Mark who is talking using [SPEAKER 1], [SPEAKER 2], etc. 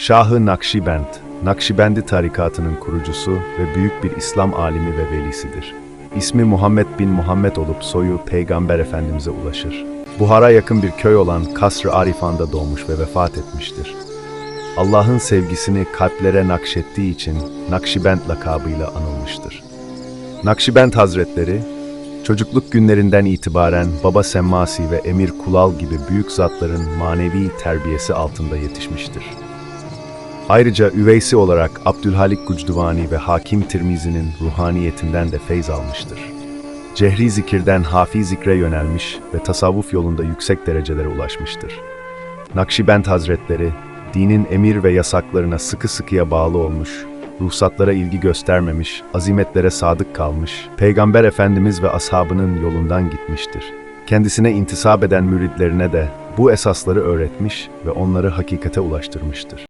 [SPEAKER 1] Şahı Nakşibend, Nakşibendi tarikatının kurucusu ve büyük bir İslam alimi ve velisidir. İsmi Muhammed bin Muhammed olup soyu Peygamber Efendimiz'e ulaşır. Buhara yakın bir köy olan Kasr-ı Arifan'da doğmuş ve vefat etmiştir. Allah'ın sevgisini kalplere nakşettiği için Nakşibend lakabıyla anılmıştır. Nakşibend Hazretleri, çocukluk günlerinden itibaren Baba Semmasi ve Emir Kulal gibi büyük zatların manevi terbiyesi altında yetişmiştir. Ayrıca üveysi olarak Abdülhalik Gucduvani ve Hakim Tirmizi'nin ruhaniyetinden de feyz almıştır. Cehri zikirden hafi zikre yönelmiş ve tasavvuf yolunda yüksek derecelere ulaşmıştır. Nakşibend Hazretleri, dinin emir ve yasaklarına sıkı sıkıya bağlı olmuş, ruhsatlara ilgi göstermemiş, azimetlere sadık kalmış, Peygamber Efendimiz ve ashabının yolundan gitmiştir. Kendisine intisap eden müridlerine de bu esasları öğretmiş ve onları hakikate ulaştırmıştır.